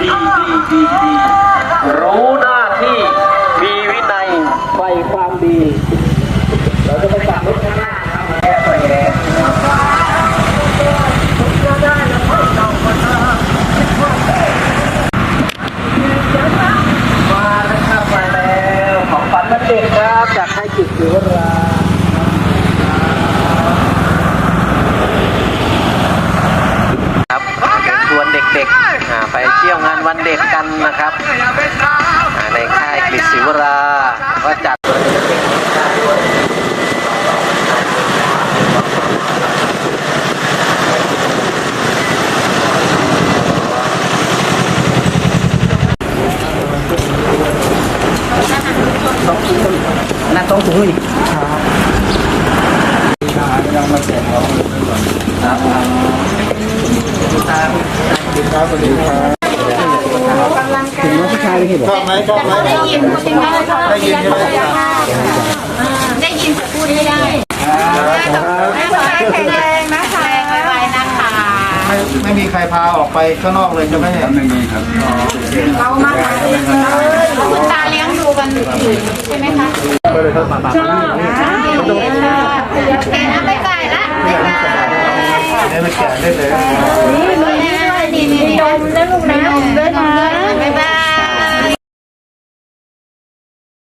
ดีดีดีดีรู้หน้าที่มีวินัยใฝ่ความดี เราจะไปจับรถข้างหน้าครับแอบไปแอบมาแล้วครับมาแล้วของฝันวันเด็กครับจากให้จิตศิวราบชวนเด็กๆอ่า ไปเที่ยวงานวันเด็กกันนะครับอ่าในค่ายกฤษศิวราก็จัดนั่นต้องสูงอีกยังมาแจกเราครับ ชอบไหมชอบไหมได้ยินใช่ไหมได้ยินใช่ไหมได้ยินแต่พูดไม่ได้แม่ขอให้แข็งแรงนะคะไวๆนะคะไม่ไม่มีใครพาออกไปข้างนอกเลยใช่ไหมเนี่ยไม่มีครับเรามาหาเองเลยคุณตาเลี้ยงดูกันอยู่ใช่ไหมคะชอบแกนะไม่ไก่ละไม่ไก่ได้ไม่แก่ได้เลย